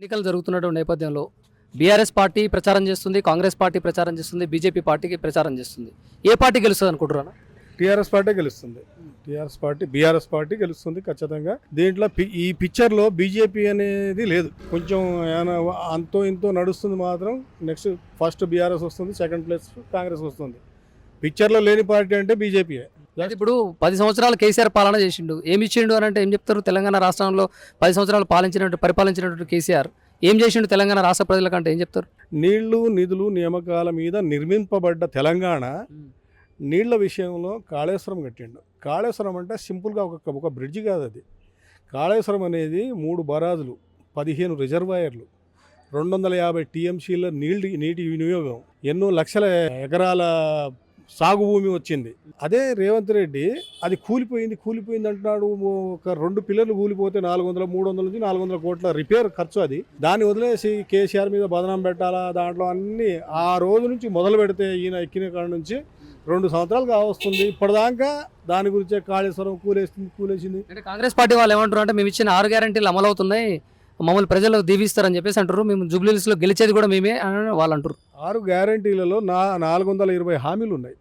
ఎన్నికలు జరుగుతున్నటువంటి నేపథ్యంలో బీఆర్ఎస్ పార్టీ ప్రచారం చేస్తుంది కాంగ్రెస్ పార్టీ ప్రచారం చేస్తుంది బీజేపీ పార్టీకి ప్రచారం చేస్తుంది. ఏ పార్టీ గెలుస్తుంది అనుకుంటున్నాను టీఆర్ఎస్ పార్టీ గెలుస్తుంది. టీఆర్ఎస్ పార్టీ బీఆర్ఎస్ పార్టీ గెలుస్తుంది ఖచ్చితంగా. దీంట్లో పి- ఈ పిక్చర్లో బీజేపీ అనేది లేదు. కొంచెం ఏమైనా అంతో ఇంతో నడుస్తుంది మాత్రం నెక్స్ట్ ఫస్ట్ బీఆర్ఎస్ వస్తుంది సెకండ్ ప్లేస్ కాంగ్రెస్ వస్తుంది. పిక్చర్లో లేని పార్టీ అంటే బీజేపీయే. అయితే ఇప్పుడు పది సంవత్సరాలు కేసీఆర్ పాలన చేసిండు. ఏమి ఇచ్చిండు అని అంటే ఏం చెప్తారు? తెలంగాణ రాష్ట్రంలో పది సంవత్సరాలు పాలించినట్టు పరిపాలించినటువంటి కేసీఆర్. ఏం చేసిండు తెలంగాణ రాష్ట్ర ప్రజలకంటే ఏం చెప్తారు? నీళ్ళు నిధులు నియామకాల మీద నిర్మింపబడ్డ తెలంగాణ నీళ్ళ విషయంలో కాళేశ్వరం కట్టిండు. కాళేశ్వరం అంటే సింపుల్గా ఒక ఒక బ్రిడ్జి కాదు అది. కాళేశ్వరం అనేది మూడు బరాజులు పదిహేను రిజర్వాయర్లు రెండు వందల యాభై టీఎంసీల నీళ్ళు నీటి వినియోగం ఎన్నో లక్షల ఎకరాల సాగు భూమి వచ్చింది. అదే రేవంత్ రెడ్డి అది కూలిపోయింది కూలిపోయింది అంటున్నాడు. ఒక రెండు పిల్లర్లు కూలిపోతే నాలుగు వందల మూడు వందల నుంచి నాలుగు వందల కోట్ల రిపేర్ ఖర్చు అది. దాన్ని వదిలేసి కేసీఆర్ మీద బదనం పెట్టాలా దాంట్లో అన్ని ఆ రోజు నుంచి మొదలు పెడితే ఈయన ఎక్కిన కాడ నుంచి రెండు సంవత్సరాలు కావస్తుంది. ఇప్పటిదాకా దాని గురించే కాళేశ్వరం కూలేసింది కూలేసింది. అంటే కాంగ్రెస్ పార్టీ వాళ్ళు ఏమంటారు అంటే మేము ఇచ్చిన ఆరు గ్యారంటీలు అమలవుతున్నాయి. మమ్మల్ని ప్రజలు దీవిస్తారని చెప్పేసి అంటారు మేము జూబ్లీస్లో గెలిచేది కూడా మేమే అని వాళ్ళు అంటారు ఆరు గ్యారంటీలలో నా నాలుగు వందల ఇరవై హామీలు ఉన్నాయి.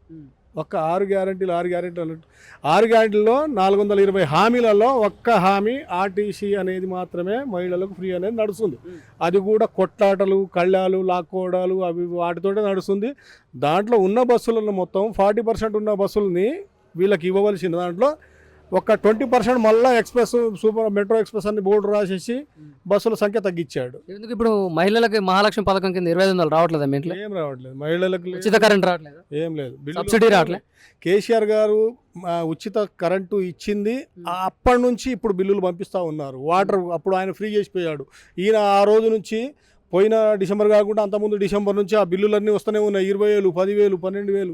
ఒక్క ఆరు గ్యారంటీలు ఆరు గ్యారంటీలు అన్నట్టు. ఆరు గ్యారంటీల్లో నాలుగు వందల ఇరవై హామీలలో ఒక్క హామీ ఆర్టీసీ అనేది మాత్రమే మహిళలకు ఫ్రీ అనేది నడుస్తుంది. అది కూడా కొట్లాటలు కళ్ళాలు లాక్కోవడాలు అవి వాటితోటే నడుస్తుంది. దాంట్లో ఉన్న బస్సులను మొత్తం ఫార్టీ పర్సెంట్ ఉన్న బస్సులని వీళ్ళకి ఇవ్వవలసిన దాంట్లో ఒక ట్వంటీ పర్సెంట్ మళ్ళీ ఎక్స్ప్రెస్ సూపర్ మెట్రో ఎక్స్ప్రెస్ అని బోర్డు రాసేసి బస్సుల సంఖ్య తగ్గించాడు. ఎందుకు ఇప్పుడు మహిళలకి మహాలక్ష్మి పథకం కింద ఇరవై ఐదు వందలు రావట్లేదు ఇంట్లో? ఏం రావట్లేదు. మహిళలకు. ఉచిత కరెంట్ రావట్లేదు? ఏం లేదు. సబ్సిడీ రావట్లే? కేసీఆర్ గారు ఉచిత కరెంటు ఇచ్చింది. ఆ అప్పటి నుంచి ఇప్పుడు బిల్లులు పంపిస్తూ ఉన్నారు. వాటర్ అప్పుడు ఆయన ఫ్రీ చేసిపోయాడు. ఈయన ఆ రోజు నుంచి పోయిన డిసెంబర్ కాకుండా అంతకుముందు డిసెంబర్ నుంచి ఆ బిల్లులన్నీ వస్తూనే ఉన్నాయి. ఇరవై వేలు పదివేలు పన్నెండు వేలు.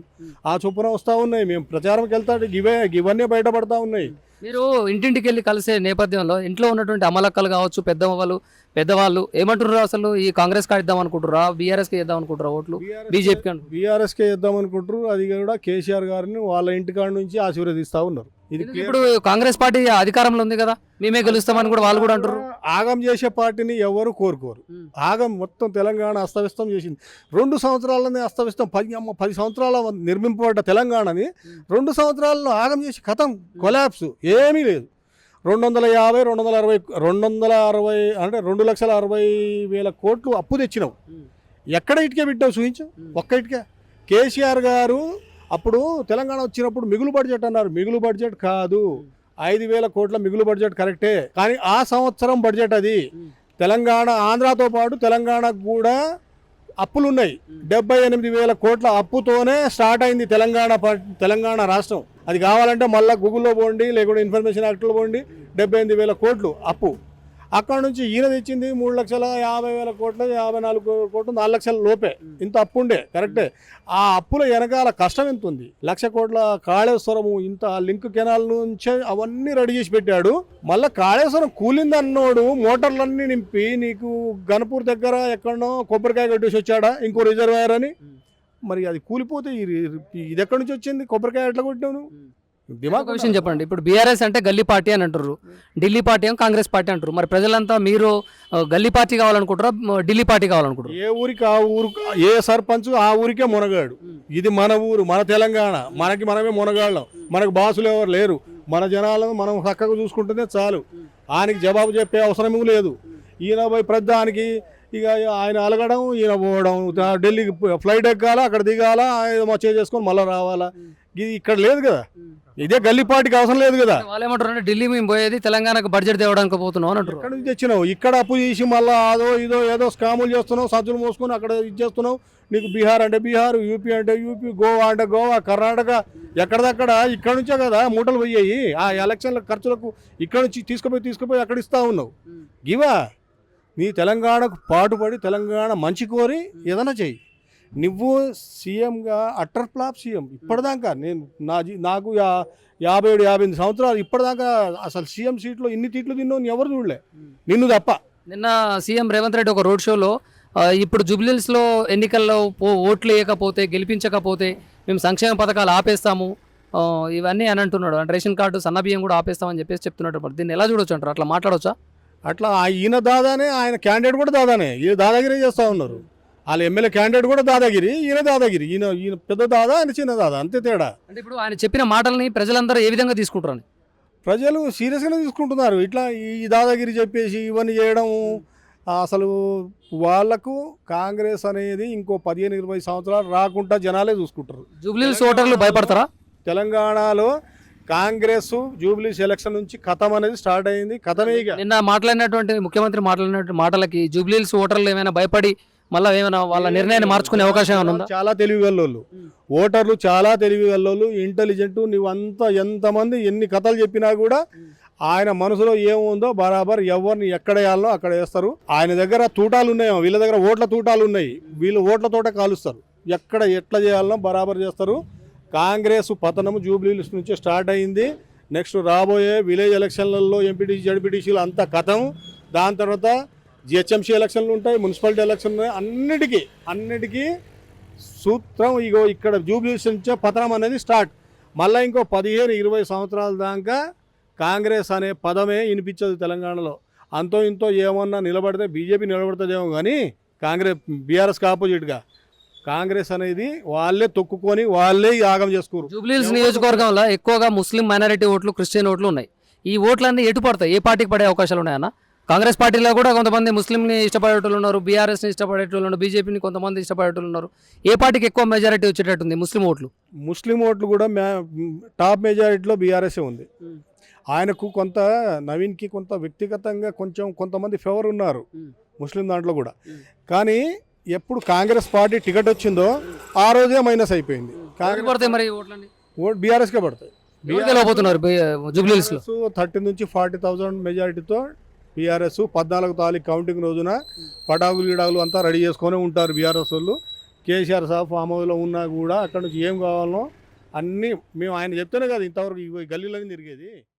ఆ చొప్పున వస్తూ ఉన్నాయి. మేము ప్రచారంకి వెళ్తాడు ఇవే ఇవన్నీ బయటపడతా ఉన్నాయి. మీరు ఇంటింటికి వెళ్ళి కలిసే నేపథ్యంలో ఇంట్లో ఉన్నటువంటి అమలక్కలు కావచ్చు పెద్దవాళ్ళు పెద్దవాళ్ళు ఏమంటారు అసలు? ఈ కాంగ్రెస్కి ఇద్దాం అనుకుంటారా బీఆర్ఎస్కి ఇద్దాం అనుకుంటారా ఓట్లు? బీజేపీకి అంటారు బీఆర్ఎస్కే ఇద్దాం అనుకుంటారు అది కూడా కేసీఆర్ గారిని వాళ్ళ ఇంటికాడ నుంచి ఆశీర్వదిస్తూ ఉన్నారు. ఇప్పుడు కాంగ్రెస్ పార్టీ అధికారంలో ఉంది కదా మేమే గెలుస్తామని కూడా వాళ్ళు కూడా అంటారు ఆగం చేసే పార్టీని ఎవరు కోరుకోరు. ఆగం మొత్తం తెలంగాణ అస్తవ్యస్తం చేసింది. రెండు సంవత్సరాలనే అస్తవ్యస్తం పది అమ్మ పది సంవత్సరాల నిర్మింపబడ్డ తెలంగాణని రెండు సంవత్సరాల్లో ఆగం చేసి కథం కొలాప్స్ ఏమీ లేదు. రెండు వందల యాభై రెండు వందల అరవై రెండు వందల అరవై అంటే రెండు లక్షల అరవై వేల కోట్లు అప్పు తెచ్చినావు. ఎక్కడ ఇటుకే పెట్టావు చూపించు? ఒక్క ఇటుకే. కేసీఆర్ గారు అప్పుడు తెలంగాణ వచ్చినప్పుడు మిగులు బడ్జెట్ అన్నారు. మిగులు బడ్జెట్ కాదు. ఐదు వేల కోట్ల మిగులు బడ్జెట్ కరెక్టే. కానీ ఆ సంవత్సరం బడ్జెట్ అది. తెలంగాణ ఆంధ్రాతో పాటు తెలంగాణకు కూడా అప్పులు ఉన్నాయి డెబ్బై ఎనిమిది వేల కోట్ల అప్పుతోనే స్టార్ట్ అయింది తెలంగాణ తెలంగాణ రాష్ట్రం. అది కావాలంటే మళ్ళీ గూగుల్లో పోండి లేకుంటే ఇన్ఫర్మేషన్ యాక్ట్లో పోండి. డెబ్బై ఎనిమిది వేల కోట్లు అప్పు. అక్కడ నుంచి ఈయన తెచ్చింది మూడు లక్షల యాభై వేల కోట్ల యాభై నాలుగు కోట్లు నాలుగు లక్షల లోపే. ఇంత అప్పు ఉండే కరెక్టే ఆ అప్పుల వెనకాల కష్టం ఎంత ఉంది? లక్ష కోట్ల కాళేశ్వరము ఇంత లింక్ కెనాల్ నుంచే అవన్నీ రెడీ చేసి పెట్టాడు. మళ్ళీ కాళేశ్వరం కూలిందన్నోడు మోటార్లన్నీ నింపి నీకు గణపూర్ దగ్గర ఎక్కడనో కొబ్బరికాయ కట్టేసి వచ్చాడా? ఇంకో రిజర్వాయర్ అని. మరి అది కూలిపోతే ఇది ఎక్కడి నుంచి వచ్చింది? కొబ్బరికాయ ఎట్లా దిమాగ్ ఒక విషయం చెప్పండి. ఇప్పుడు బీఆర్ఎస్ అంటే గల్లీ పార్టీ అని అంటారు ఢిల్లీ పార్టీ ఏమో కాంగ్రెస్ పార్టీ అంటారు మరి ప్రజలంతా మీరు గల్లీ పార్టీ కావాలనుకుంటారా మ, ఢిల్లీ పార్టీ కావాలనుకుంటారు ఏ ఊరికి ఆ ఊరు ఏ సర్పంచ్ ఆ ఊరికే మునగాడు. ఇది మన ఊరు మన తెలంగాణ. మనకి మనమే మునగాళ్ళం. మనకు బాసులు ఎవరు లేరు. మన జనాలను మనం చక్కగా చూసుకుంటేనే చాలు. ఆయనకి జవాబు చెప్పే అవసరమూ లేదు. ఈయన పోయి ప్రధానికి ఇక ఆయన అలగడం ఈయన పోవడం ఢిల్లీకి ఫ్లైట్ ఎక్కాలా అక్కడ దిగాలా మచ్చే చేసుకొని మళ్ళీ రావాలా? ఇది ఇక్కడ లేదు కదా. ఇదే గల్లీ పార్టీకి అవసరం లేదు కదా. వాళ్ళు ఏమంటారు అంటే ఢిల్లీ మేము పోయేది తెలంగాణకు బడ్జెట్ తేవడానికి పోతున్నాం అని అంటారు ఎక్కడ నుంచి తెచ్చినావు? ఇక్కడ అప్పు చేసి మళ్ళీ అదో ఇదో ఏదో స్కాములు చేస్తున్నావు సజ్జులు మోసుకొని అక్కడ ఇది చేస్తున్నావు. నీకు బీహార్ అంటే బీహార్ యూపీ అంటే యూపీ గోవా అంటే గోవా కర్ణాటక ఎక్కడిదక్కడ ఇక్కడ నుంచే కదా మూటలు పోయాయి. ఆ ఎలక్షన్ల ఖర్చులకు ఇక్కడ నుంచి తీసుకుపోయి తీసుకుపోయి అక్కడ ఇస్తా ఉన్నావు. ఇవా నీ తెలంగాణకు పాటుపడి తెలంగాణ మంచి కోరి ఏదైనా చెయ్యి. నువ్వు సీఎంగా అట్టర్ ఫ్లాప్ సీఎం. ఇప్పటిదాకా నేను నా జీ- నాకు యాభై ఏడు యాభై ఎనిమిది సంవత్సరాలు ఇప్పటిదాకా అసలు సీఎం సీట్లో ఇన్ని తీట్లు తిన్నావు ఎవరు చూడలే. నిన్ను తప్ప. నిన్న సీఎం రేవంత్ రెడ్డి ఒక రోడ్ షోలో ఇప్పుడు జుబ్లీస్లో ఎన్నికల్లో పో ఓట్లు వేయకపోతే గెలిపించకపోతే మేము సంక్షేమ పథకాలు ఆపేస్తాము ఇవన్నీ అని అంటున్నాడు. అంటే రేషన్ కార్డు సన్న బియ్యం కూడా ఆపేస్తామని చెప్పేసి చెప్తున్నాడు మరి దీన్ని ఎలా చూడొచ్చు అంటారు? అట్లా మాట్లాడొచ్చా? అట్లా ఈయన దాదానే ఆయన క్యాండిడేట్ కూడా దాదానే. ఈయన దాదాగిరి చేస్తూ ఉన్నారు. వాళ్ళ ఎమ్మెల్యే క్యాండిడేట్ కూడా దాదాగిరి ఈయన దాదాగిరి. ఈయన ఈయన పెద్ద దాదా ఆయన చిన్న దాదా అంతే తేడా. అంటే ఇప్పుడు ఆయన చెప్పిన మాటల్ని ప్రజలందరూ ఏ విధంగా తీసుకుంటారని ప్రజలు సీరియస్గానే తీసుకుంటున్నారు. ఇట్లా ఈ దాదాగిరి చెప్పేసి ఇవన్నీ చేయడం అసలు వాళ్ళకు కాంగ్రెస్ అనేది ఇంకో పదిహేను ఇరవై సంవత్సరాలు రాకుండా జనాలే చూసుకుంటారు. జూబ్లీహిల్స్ ఓటర్లు భయపడతారా? తెలంగాణలో కాంగ్రెస్ జూబ్లీస్ ఎలక్షన్ నుంచి కథం అనేది స్టార్ట్ అయింది. కథమే నిన్న మాట్లాడినటువంటి ముఖ్యమంత్రి మాట్లాడినటువంటి మాటలకి జూబ్లీహిల్స్ ఓటర్లు ఏమైనా భయపడి మళ్ళీ ఏమైనా వాళ్ళ నిర్ణయాన్ని మార్చుకునే అవకాశం ఏమైనా ఉందా? చాలా తెలివి గల్లోళ్ళు ఓటర్లు చాలా తెలివి గల్లోళ్ళు ఇంటెలిజెంట్ నువ్వంతా ఎంతమంది ఎన్ని కథలు చెప్పినా కూడా ఆయన మనసులో ఏముందో బరాబర్ ఎవరిని ఎక్కడ వేయాలో అక్కడ వేస్తారు. ఆయన దగ్గర తూటాలు ఉన్నాయేమో వీళ్ళ దగ్గర ఓట్ల తూటాలు ఉన్నాయి. వీళ్ళు ఓట్ల తోట కాలుస్తారు. ఎక్కడ ఎట్లా చేయాలనో బరాబర్ చేస్తారు. కాంగ్రెస్ పతనము జూబ్లీహిల్స్ నుంచి స్టార్ట్ అయింది. నెక్స్ట్ రాబోయే విలేజ్ ఎలక్షన్లలో ఎంపీటీసీ జడ్పీటీసీలు అంతా కథం. దాని తర్వాత జిహెచ్ఎంసీ ఎలక్షన్లు ఉంటాయి మున్సిపాలిటీ ఎలక్షన్లు ఉన్నాయి అన్నిటికీ అన్నిటికీ సూత్రం ఇగో ఇక్కడ జూబ్లీహిల్స్ నుంచే పతనం అనేది స్టార్ట్ మళ్ళీ ఇంకో పదిహేను ఇరవై సంవత్సరాల దాకా కాంగ్రెస్ అనే పదమే వినిపించదు తెలంగాణలో. అంతో ఇంతో ఏమన్నా నిలబడితే బీజేపీ నిలబడుతుందేమో కానీ కాంగ్రెస్ బీఆర్ఎస్కి ఆపోజిట్గా కాంగ్రెస్ అనేది వాళ్ళే తొక్కుకొని వాళ్ళే యాగం చేసుకోరు జూబ్లీహిల్స్ నియోజకవర్గంలో ఎక్కువగా ముస్లిం మైనారిటీ ఓట్లు క్రిస్టియన్ ఓట్లు ఉన్నాయి. ఈ ఓట్లన్నీ ఎటు పడతాయి? ఏ పార్టీకి పడే అవకాశాలు ఉన్నాయన్నా? కాంగ్రెస్ పార్టీలో కూడా కొంతమంది ముస్లింని ఇష్టపడేటోళ్ళు ఉన్నారు బీఆర్ఎస్ని ఇష్టపడేటోళ్ళు ఉన్నారు బీజేపీని కొంతమంది ఇష్టపడేటోళ్ళు ఉన్నారు. ఏ పార్టీకి ఎక్కువ మెజారిటీ వచ్చేటట్టుంది? ముస్లిం ఓట్లు. ముస్లిం ఓట్లు కూడా టాప్ మెజారిటీలో బీఆర్ఎస్ఏ ఉంది. ఆయనకు కొంత నవీన్కి కొంత వ్యక్తిగతంగా కొంచెం కొంతమంది ఫేవర్ ఉన్నారు. ముస్లిం దాంట్లో కూడా. కానీ ఎప్పుడు కాంగ్రెస్ పార్టీ టికెట్ వచ్చిందో ఆ రోజే మైనస్ అయిపోయింది. కాంగ్రెస్ పడతాయి మరి ఈ ఓట్లన్నీ? ఓట్ బీఆర్ఎస్కే పడతాయి. లో థర్టీ నుంచి ఫార్టీ థౌజండ్ మెజారిటీతో బీఆర్ఎస్ పద్నాలుగు తారీఖు కౌంటింగ్ రోజున పటాకులు గిడాకులు అంతా రెడీ చేసుకొని ఉంటారు బీఆర్ఎస్ వాళ్ళు. కేసీఆర్ సాబ్ ఫామ్ హౌస్లో ఉన్నా కూడా అక్కడ నుంచి ఏం కావాలనో అన్నీ మేము ఆయన చెప్తేనే కదా ఇంతవరకు గల్లీలో తిరిగేది?